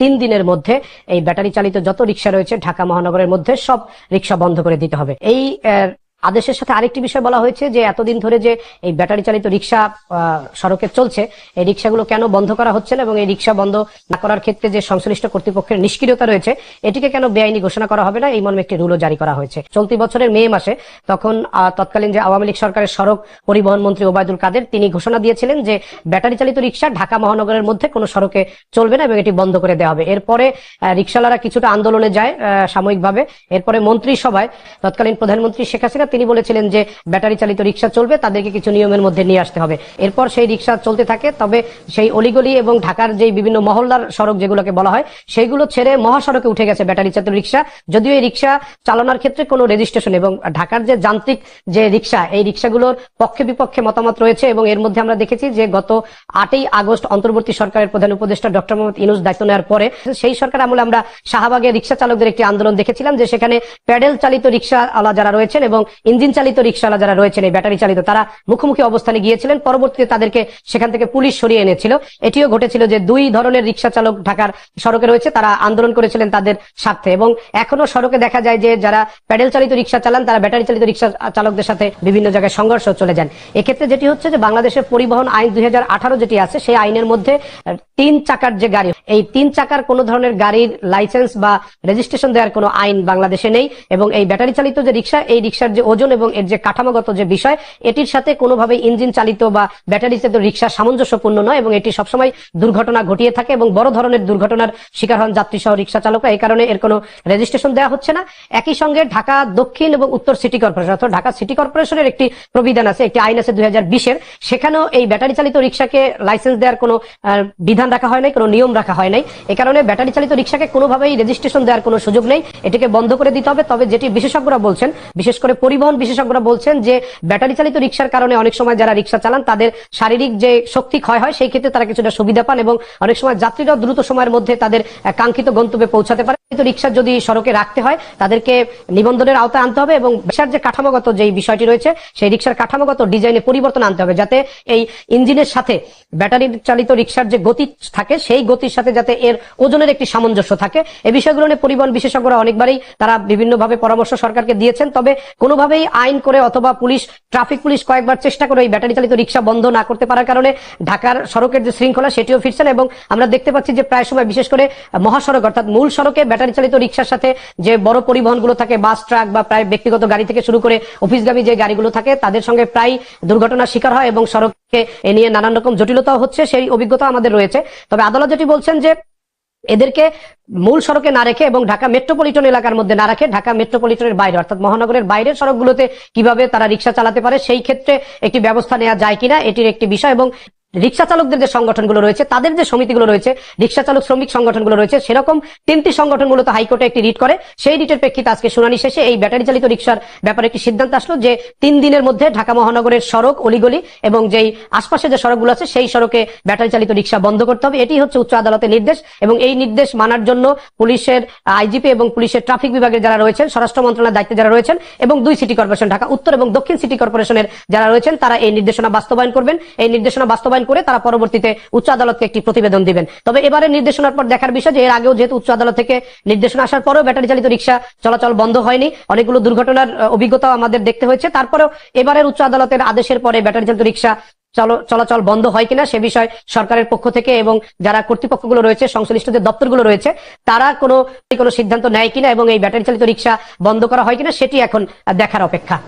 তিন দিনের মধ্যে এই ব্যাটারি চালিত যত রিক্সা রয়েছে ঢাকা মহানগরের মধ্যে সব রিক্সা বন্ধ করে দিতে হবে। এই আদেশের সাথে আরেকটি বিষয় বলা হয়েছে যে এতদিন ধরে যে এই ব্যাটারি চালিত রিক্সা সড়কে চলছে এই রিক্সাগুলো কেন বন্ধ করা হচ্ছে না এবং এই রিক্সা বন্ধ না করার ক্ষেত্রে যে সংশ্লিষ্ট কর্তৃপক্ষের নিষ্ক্রিয়তা রয়েছে এটিকে কেন বেআইনি ঘোষণা করা হবে না? এই মর্মে একটি রুলও জারি করা হয়েছে। চলতি বছরের মে মাসে তখন তৎকালীন যে আওয়ামী লীগ সরকারের সড়ক পরিবহন মন্ত্রী ওবায়দুল কাদের তিনি ঘোষণা দিয়েছিলেন যে ব্যাটারি চালিত রিক্সা ঢাকা মহানগরের মধ্যে কোনো সড়কে চলবে না এবং এটি বন্ধ করে দেওয়া হবে। এরপরে আহ, রিক্সাওয়ালারা কিছুটা আন্দোলনে যায় সাময়িকভাবে। এরপরে মন্ত্রিসভায় তৎকালীন প্রধানমন্ত্রী শেখ হাসিনা তিনি বলেছিলেন যে ব্যাটারি চালিত রিক্সা চলবে, তাদেরকে কিছু নিয়মের মধ্যে নিয়ে আসতে হবে। এরপর সেই রিক্সা চলতে থাকে, তবে সেই অলিগলি এবং ঢাকার যে বিভিন্ন মহল্লার সড়ক যেগুলোকে বলা হয়, সেইগুলো ছেড়ে মহাসড়কে উঠে গেছে ব্যাটারি চালিত রিক্সা। যদিও এই রিক্সা চালানোর ক্ষেত্রে কোনো রেজিস্ট্রেশন এবং ঢাকার যে যান্ত্রিক যে রিক্সা, এই রিক্সাগুলোর পক্ষে বিপক্ষে মতামত রয়েছে এবং এর মধ্যে আমরা দেখেছি যে গত আটই আগস্ট অন্তর্বর্তী সরকারের প্রধান উপদেষ্টা ডক্টর মোহাম্মদ ইনুস দায়িত্ব নেওয়ার পরে সেই সরকার আমলে আমরা শাহবাগে রিক্সা চালকদের একটি আন্দোলন দেখেছিলাম, যে সেখানে প্যাডেল চালিত রিক্সাওয়ালা যারা রয়েছেন এবং ইঞ্জিন চালিত রিক্সাওয়ালা যারা রয়েছেন, এই ব্যাটারি চালিত তারা মুখোমুখি অবস্থানে গিয়েছিলেন। পরবর্তীতে তাদেরকে সেখান থেকে পুলিশ সরিয়ে এনেছিল। এটিও ঘটেছিল যে দুই ধরনের রিক্সা চালক ঢাকার সড়কে রয়েছে, তারা আন্দোলন করেছিলেন তাদের স্বার্থে। এবং এখনও সড়কে দেখা যায় যে যারা প্যাডেল চালিত রিক্সা চালান, তারা ব্যাটারি চালিত রিক্সা চালকদের সাথে বিভিন্ন জায়গায় সংঘর্ষ চলে যান। এক্ষেত্রে যেটি হচ্ছে যে বাংলাদেশের পরিবহন আইন দুই হাজার আঠারো যেটি আছে, সেই আইনের মধ্যে তিন চাকার যে গাড়ি, এই তিন চাকার কোন ধরনের গাড়ির লাইসেন্স বা রেজিস্ট্রেশন দেওয়ার কোনো আইন বাংলাদেশে নেই। এবং এই ব্যাটারি চালিত যে রিক্সা এই রিক্সার যে ওজন এবং এর যে কাঠামোগত যে বিষয়, এটির সাথে কোনোভাবে ইঞ্জিন চালিত বা ব্যাটারি চালিত রিক্সা সামঞ্জস্যপূর্ণ নয় এবং এটি সবসময় দুর্ঘটনা ঘটিয়ে থাকে এবং বড় ধরনের দুর্ঘটনার শিকার হন যাত্রী সহ রিক্সা চালকরা। এই কারণে এর কোনো রেজিস্ট্রেশন দেওয়া হচ্ছে না। একই সঙ্গে ঢাকা দক্ষিণ এবং উত্তর সিটি কর্পোরেশন অর্থাৎ ঢাকা সিটি কর্পোরেশনের একটি প্রবিধান আছে, একটি আইন আছে দুই হাজার সেখানেও এই ব্যাটারি চালিত রিক্সাকে লাইসেন্স দেওয়ার কোনো বিধান রাখা হয় নাই, কোনো নিয়ম রাখা হয় নাই। এ কারণে ব্যাটারি চালিত রিক্সাকে কোনোভাবেই রেজিস্ট্রেশন দেওয়ার কোনো সুযোগ নেই। এটিকে বন্ধ করে দিতে হবে। তবে যেটি বিশেষজ্ঞরা বলছেন, বিশেষ করে পরিবহন বিশেষজ্ঞরা বলছেন যে, ব্যাটারি চালিত রিক্সার কারণে অনেক সময় যারা রিক্সা চালান, তাদের শারীরিক যে শক্তি ক্ষয় হয়, সেই ক্ষেত্রে তারা কিছুটা সুবিধা পান এবং অনেক সময় যাত্রীরাও দ্রুত সময়ের মধ্যে তাদের কাঙ্ক্ষিত গন্তব্যে পৌঁছাতে পারে। রিক্সা যদি সড়কে রাখতে হয়, তাদেরকে নিবন্ধনের আওতায় আনতে হবে এবং রিক্সার যে কাঠামোগত যে বিষয়টি রয়েছে, সেই রিক্সার কাঠামোগত ডিজাইনে পরিবর্তন আনতে হবে যাতে এই ইঞ্জিনের সাথে ব্যাটারি চালিত রিক্সার যে গতি থাকে, সেই গতির সাথে যাতে এর ওজনের একটি সামঞ্জস্য থাকে। এই বিষয়গুলো নিয়ে পরিবহন বিশেষজ্ঞরা অনেকবারই তারা বিভিন্নভাবে পরামর্শ সরকারকে দিয়েছেন, তবে কোনোভাবেই আইন করে অথবা পুলিশ, ট্রাফিক পুলিশ কয়েকবার চেষ্টা করে এই ব্যাটারি চালিত রিক্সা বন্ধ না করতে পারার কারণে ঢাকার সড়কের যে শৃঙ্খলা, সেটিও ফিরছে না এবং আমরা দেখতে পাচ্ছি যে প্রায় সময় বিশেষ করে মহাসড়ক, অর্থাৎ মূল সড়কে ব্যাটারি চালিত রিক্সার সাথে যে বড় পরিবহনগুলো থাকে, বাস, ট্রাক বা প্রায় ব্যক্তিগত গাড়ি থেকে শুরু করে অফিসগামী যে গাড়িগুলো থাকে, তাদের সঙ্গে প্রায় দুর্ঘটনার শিকার হয় এবং সড়কে এ নিয়ে নানান রকম জটিলতাও হচ্ছে, সেই অভিজ্ঞতা আমাদের রয়েছে। তবে আদালত যেটি বলছেন যে এদেরকে মূল সড়কে না রেখে এবং ঢাকা মেট্রোপলিটন এলাকার মধ্যে না রাখে ঢাকা মেট্রোপলিটনের বাইরে, অর্থাৎ মহানগরের বাইরের সড়কগুলোতে কীভাবে তারা রিক্সা চালাতে পারে, সেই ক্ষেত্রে একটি ব্যবস্থা নেওয়া যায় কিনা, এটির একটি বিষয় এবং রিক্সা চালকদের যে সংগঠনগুলো রয়েছে, তাদের যে সমিতিগুলো রয়েছে, রিক্সা চালক শ্রমিক সংগঠনগুলো রয়েছে, সেরকম তিনটি সংগঠন মূলত হাইকোর্টে একটি রিট করে। সেই রিটের প্রেক্ষিতে আজকে শুনানি শেষে এই ব্যাটারি চালিত রিক্সার ব্যাপারে একটি সিদ্ধান্ত আসলো যে তিন দিনের মধ্যে ঢাকা মহানগরের সড়ক, অলিগলি এবং যেই আশপাশে যে সড়কগুলো আছে, সেই সড়কে ব্যাটারি চালিত রিক্সা বন্ধ করতে হবে। এটি হচ্ছে উচ্চ আদালতের নির্দেশ এবং এই নির্দেশ মানার জন্য পুলিশের আইজিপি এবং পুলিশের ট্রাফিক বিভাগের যারা রয়েছেন, স্বরাষ্ট্র মন্ত্রণালয়ের দায়িত্বে যারা রয়েছেন এবং দুই সিটি কর্পোরেশন, ঢাকা উত্তর এবং দক্ষিণ সিটি কর্পোরেশনের যারা রয়েছেন, তারা এই নির্দেশনা বাস্তবায়ন করবেন। এই নির্দেশনা বাস্তবায়ন করে তারা পরবর্তীতে উচ্চ আদালতকে একটি প্রতিবেদন দিবেন। তবে এবারে নির্দেশনার পর দেখার বিষয় যে এর আগেও যেহেতু উচ্চ আদালত থেকে নির্দেশনা আসার পরেও ব্যাটারি চালিত রিক্সা চলাচল বন্ধ হয়নি, অনেকগুলো দুর্ঘটনার অভিজ্ঞতাও আমাদের দেখতে হয়েছে। তারপরেও এবারের উচ্চ আদালতের আদেশের পরে ব্যাটারি চালিত রিক্সা চল- চলাচল বন্ধ হয় কিনা সে বিষয় সরকারের পক্ষ থেকে এবং যারা কর্তৃপক্ষগুলো রয়েছে, সংশ্লিষ্ট যে দপ্তরগুলো রয়েছে, তারা কোনো কোনো সিদ্ধান্ত নেয় কিনা এবং এই ব্যাটারি চালিত রিক্সা বন্ধ করা হয় কিনা সেটি এখন দেখার অপেক্ষা।